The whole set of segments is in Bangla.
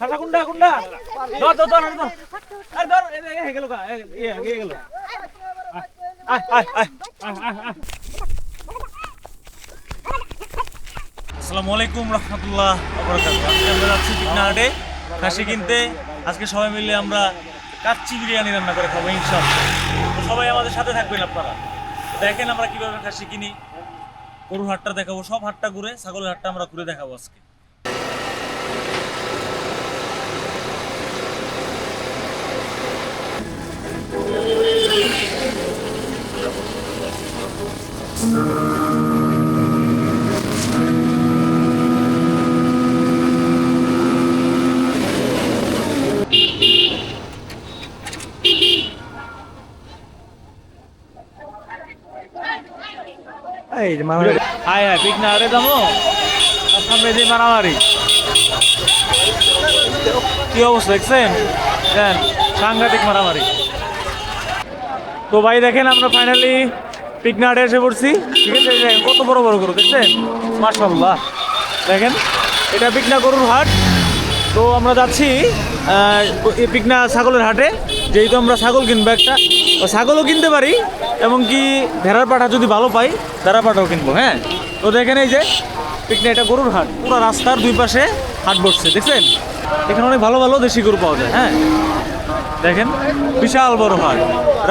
খাসা কুন্ডা কুন্ডা ধর ধর ধর ধর ধর। গেল গেল আয়। আসসালামু আলাইকুম আজকে আমরা খাসি কিনতে। আজকে সবাই মিলে আমরা কাচ্চি বিরিয়ানি রান্না করে খাব, ইনশাআল্লাহ। তো সবাই আমাদের সাথে থাকবেন আপনারা। দেখেন আমরা কীভাবে খাসি কিনি। গরুর হাটটা দেখাবো, সব হাটটা ঘুরে ছাগলের হাটটা আমরা ঘুরে দেখাবো আজকে। এই যে মামা হাই হাই, পিক না, আরে তার সামনে যে মারামারি কি অবস্থা, দেখছেন? দেন, সাংঘাতিক মারামারি তো ভাই, দেখেন আমরা ফাইনালি পিকনাটে এসে পড়ছি। ঠিক আছে কত বড় বড় গরু, দেখছেন? মার্শাল্লাহ দেখেন, এটা পিকনা গরুর হাট। তো আমরা যাচ্ছি পিকনা ছাগলের হাটে। যেহেতু আমরা ছাগল কিনবো একটা ছাগলও কিনতে পারি এবং কি ভেড়ার পাঠা যদি ভালো পাই, ভেড়ার পাঠাও কিনবো হ্যাঁ? তো দেখেন এই যে পিকনিক এটা গরুর হাট, পুরো রাস্তার দুই পাশে হাট বসছে, দেখছেন? এখানে অনেক ভালো ভালো দেশি গরু পাওয়া যায় হ্যাঁ? দেখেন, বিশাল বড় হাট,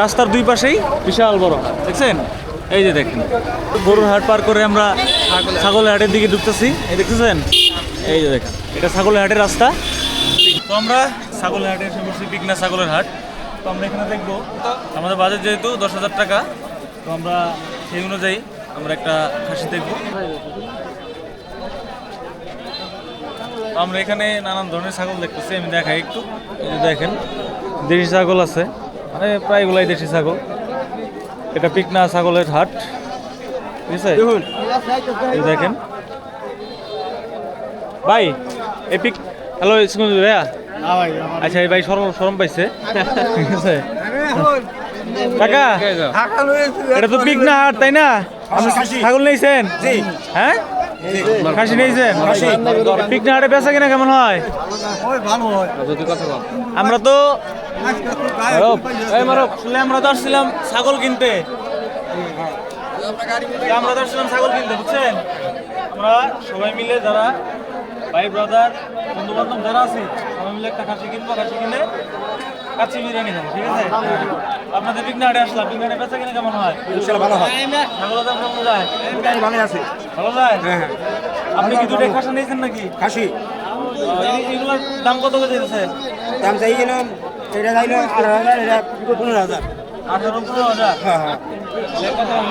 রাস্তার দুই পাশেই বিশাল বড় হাট, দেখছেন? এই যে দেখেন, গরুর হাট পার করে আমরা ছাগলের হাটের দিকে ঢুকতেছি, এই দেখতেছেন? এই যে দেখেন, এটা ছাগলের হাটের রাস্তা। তো আমরা ছাগলের হাটে এসে বসছি পিকনা ছাগলের হাট। তো আমরা এখানে দেখব। আমাদের বাজেট যেহেতু দশ হাজার টাকা তো আমরা সেই অনুযায়ী আমরা একটা খাসি দেখব। আমরা এখানে নানান ধরনের ছাগল দেখতেছি আমি দেখাই একটু। দেখেন দেশি ছাগল আছে। মানে প্রায়গুলাই দেশি ছাগল। এটা পিকনা ছাগলের হাট। ঠিক আছে? দেখেন। ভাই এই পিক হ্যালো ইসমুল ভাইয়া। আচ্ছা এই ভাই সরম সরম পাইছে। কাকা এটা তো পিকনা হাট তাই না? আপনি ছাগল নিয়েছেন? হ্যাঁ? খাসি নিয়েছেন? পিকনা হাটে বেচা কিনা কেমন হয়? আমরা তো আমরা তো আসছিলাম ছাগল কিনতে। আমরা তো আসছিলাম ছাগল কিনতে বুঝছেন? আমরা সবাই মিলে যারা ভাই ব্রাদার বন্ধু বান্ধব যারা আছি মিলে একটা খাসি কিনবো খাসি কিনে কাচ্চি বিরিয়ানি খাব ঠিক আছে? আপনাদের পিকনাটে আসলাম বেচা কিনা কেমন হয়? ভালো হয়। ছাগলের দাম কেমন যায় ভালো আছে। ভালো যায়? হ্যাঁ হ্যাঁ। আপনি কি দুটো খাসা নিয়েছেন নাকি? খাসি। এগুলোর দাম কত করে দিয়েছে? দাম চাই যেন এটা চাইল আঠারো হাজার এটা পনেরো হাজার। আঠারো পনেরো হাজার? হ্যাঁ হ্যাঁ।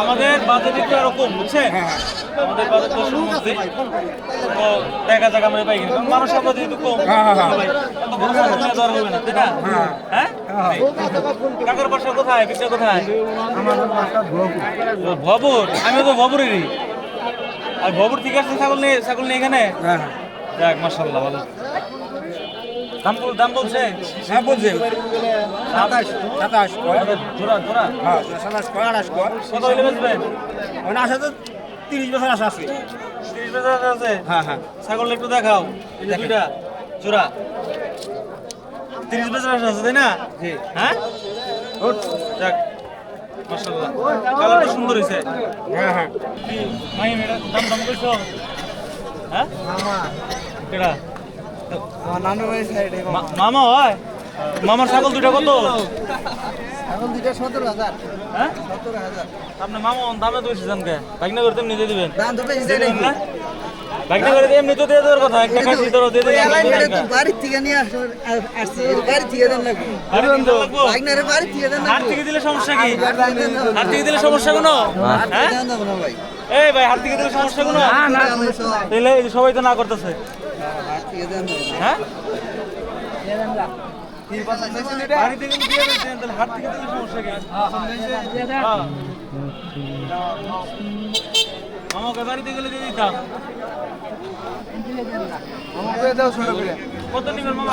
আমাদের বাজেট একটু এরকম বুঝছেন হ্যাঁ, হ্যাঁ। আমাদের বাজেট মধ্যে তো দেখা যাক আমরা পাই কিনা কারণ মানুষ আমরা যেহেতু কম হ্যাঁ, হ্যাঁ, হ্যাঁ। দেওয়ার হবে না তাই না? হ্যাঁ। হ্যাঁ? কাকার বাসা কোথায়? পিকটা কোথায়? ভবর আমিও তো ভবরেরই আর ভবর ঠিক আছে ছাগল নিয়ে ছাগল নিয়ে এখানে? যাক মাশাল্লাহ ভালো। দাম বল দাম বলছে। হ্যাঁ বলছে। সাতাশ সাতাশ জোড়া জোড়া হ্যাঁ সাতাশ কয় আঠাশ কয়? কত হইলে বেচবেন মানে আসা তো তিরিশ বছর আসা আছে। তিরিশ বছর আছে? হ্যাঁ হ্যাঁ। ছাগল একটু দেখাও। দুইটা জোড়া। তিরিশ বছর আছে তাই না? জি। হ্যাঁ? যাক মাশাল্লাহ কালারটা সুন্দর হয়েছে হ্যাঁ হ্যাঁ। কি মাই মেয়েটা দাম দাম কইছো? হ্যাঁ? মামা। কেডা? মামা হয় মামার ছাগল দুইটা কত? সতেরো হাজার। হ্যাঁ? সতেরো হাজার। আপনার মামা দামে তো বেশি বাইকনা করতে এমনি দিয়ে দিবেন। দাম তো বেশি দিয়ে না বাইকনা করে এমনি তো দিয়ে দেওয়ার কথা একটা খাসি ধরো দিয়ে দিবেন বাড়ির থেকে নিয়ে আসছি বাড়ি থেকে দেন লাগবে আরে কিন্তু বাড়ি থেকে দেন হাত থেকে দিলে সমস্যা কি? হাত থেকে দিলে সমস্যা কোনো? হ্যাঁ? ভাই? এই ভাই হাত থেকে দিলে সমস্যা কোনো? সবাই তো না করতেছে। হ্যাঁ? থেকে দেন, দিলে সমস্যা কি? হ্যাঁ। আমাকে বাড়িতে গেলে দিয়ে দিতাম। কত নিবেন মামা?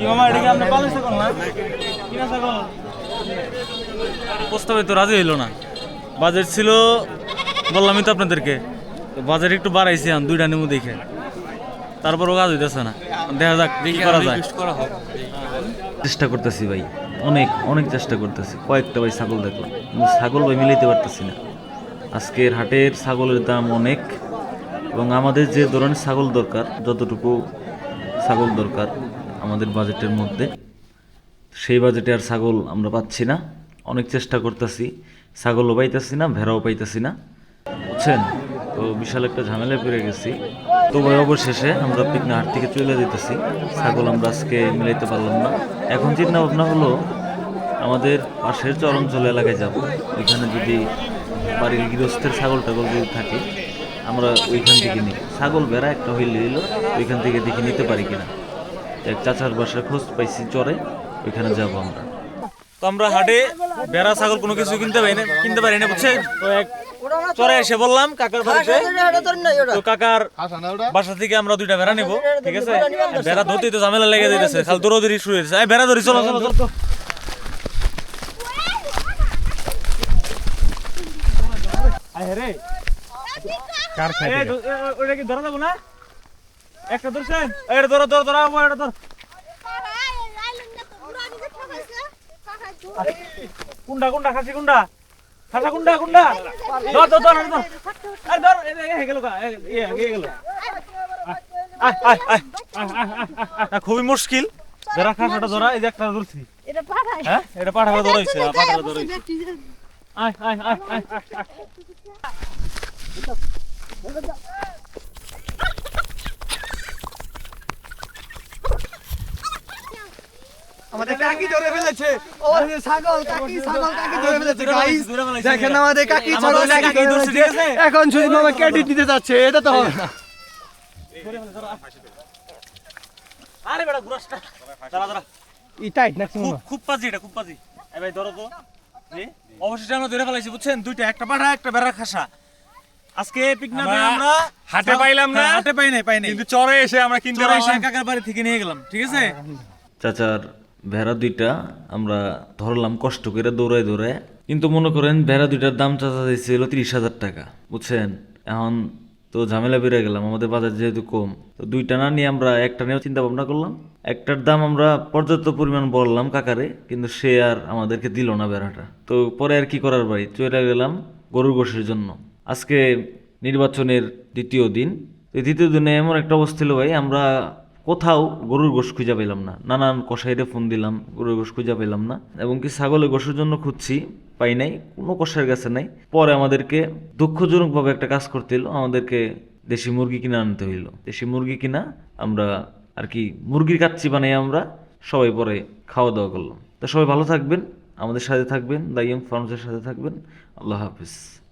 কি মামা এটা কি আপনি পালিশ ছাগল না কিনা ছাগল প্রস্তাবে তো রাজি হইল না। বাজেট ছিল বললামই তো আপনাদেরকে তো বাজেট একটু বাড়াইছি আমি দুইটা নেমু দেখে। তারপরও কাজ হইতেছে না। দেখা যাক কি করা যায়। চেষ্টা করতেছি ভাই অনেক অনেক চেষ্টা করতেছি। কয়েকটা ভাই ছাগল দেখলাম কিন্তু ছাগল ভাই মিলাইতে পারতেছি না। আজকের হাটের ছাগলের দাম অনেক এবং আমাদের যে ধরনের ছাগল দরকার যতটুকু ছাগল দরকার আমাদের বাজেটের মধ্যে। সেই বাজেটে আর ছাগল আমরা পাচ্ছি না। অনেক চেষ্টা করতেছি। ছাগলও পাইতেছি না, ভেড়াও পাইতেছি না। বুঝছেন? তো বিশাল একটা ঝামেলায় পড়ে গেছি। তো অবশেষে আমরা পিকনা হাট থেকে চলে যেতেছি। ছাগল আমরা আজকে মিলাইতে পারলাম না। এখন চিন্তা ভাবনা হলো, আমাদের পাশের চরঞ্চল এলাকায় যাব। ওইখানে যদি বাড়ির গৃহস্থের ছাগল টাগল যদি থাকে, আমরা ওইখান থেকে নিই। ছাগল বেড়া একটা হইলে হইল, ওইখান থেকে দেখে নিতে পারি কিনা। এক চাচার বাসায় খোঁজ পাইছি চরে ওইখানে যাব আমরা। তো আমরা হাটে বেড়া ছাগল কোনো কিছু কিনতে পারি না কিনতে পারি না বুঝছেন? তো এক চরে এসে বললাম কাকার বাড়িতে। তো কাকার বাসা থেকে আমরা দুইটা বেড়া নিব ঠিক আছে? বেড়া ধরতে তো ঝামেলা লেগে যাইতেছে খালি দৌড়াদৌড়ি শুরু হয়েছে এই বেড়া ধরি চলো চলো চলো কার খাই এ, কি ধরা যাব না? একটা ধরছেন এটা ধরো ধরো ধরো আমার এটা ধর। কুন্ডা কুন্ডা খাসি কুন্ডা। খাসা কুন্ডা কুন্ডা। ধর ধর ধর ধর আর ধর গেল এ গেল খুবই মুশকিল। যারা খাসাটা ধরা এই যে একটা ধরছি। এটা পাঠা হ্যাঁ এটা পাঠাটা আয় আয় আয় আয় আমাদের কাকি ধরে ফেলেছে। ছাগল কাকি ছাগল কাকি ধরে ফেলেছে। গাইস দেখেন আমাদের কাকি ছাগল কাকি কাকি ধরছে, ঠিক আছে? এখন শুধু মামা ক্রেডিট দিতে যাচ্ছে এটা তো হবে না আরে বেটা গুরাসটা দাঁড়া দাঁড়া। ই টাইট না খুব খুব পাজি এটা খুব পাজি। এই ভাই ধরো তো। অবশেষে আমরা ধরে ফেলাইছি বুঝছেন? দুইটা একটা পাঠা একটা বেড়া খাসা। আজকে আমরা হাটে পাইলাম না। হ্যাঁ, হাটে পাই নাই পাই নাই। কিন্তু চরে এসে আমরা কিনতে চলে কাকার বাড়ি থেকে নিয়ে গেলাম ঠিক আছে? চাচার ভেড়া দুইটা আমরা ধরলাম, কষ্ট করে দৌড়ায় দৌড়ায়। কিন্তু মনে করেন ভেড়া দুইটার দাম চাচা দিয়েছিল তিরিশ হাজার টাকা, বুঝছেন? এখন তো ঝামেলা বেড়ে গেলাম, আমাদের বাজার যেহেতু কম। তো দুইটা না নিয়ে আমরা একটা নিয়েও চিন্তা ভাবনা করলাম, একটার দাম আমরা পর্যাপ্ত পরিমাণ বললাম কাকারে, কিন্তু সে আর আমাদেরকে দিল না বেড়াটা তো পরে আর কি করার ভাই? চলে গেলাম গরুর গোশের জন্য। আজকে নির্বাচনের দ্বিতীয় দিন। তো দ্বিতীয় দিনে এমন একটা অবস্থা ছিল ভাই, আমরা কোথাও গরুর গোশ খুঁজে পেলাম না। নানান কষাইরে ফোন দিলাম, গরুর গোশ খুঁজে পেলাম না। এবং কি ছাগলের গোশের জন্য খুঁজছি, পাই নাই, কোনো কষাইয়ের কাছে নাই। পরে আমাদেরকে দুঃখজনকভাবে একটা কাজ করতে হলো আমাদেরকে দেশি মুরগি কিনে আনতে হইল। দেশি মুরগি কিনা আমরা আর কি মুরগির কাচ্চি বানিয়ে আমরা, সবাই পরে খাওয়া দাওয়া করলাম। তো সবাই ভালো থাকবেন, আমাদের সাথে থাকবেন দাইয়ং ফার্মসের সাথে থাকবেন। আল্লাহ হাফিজ।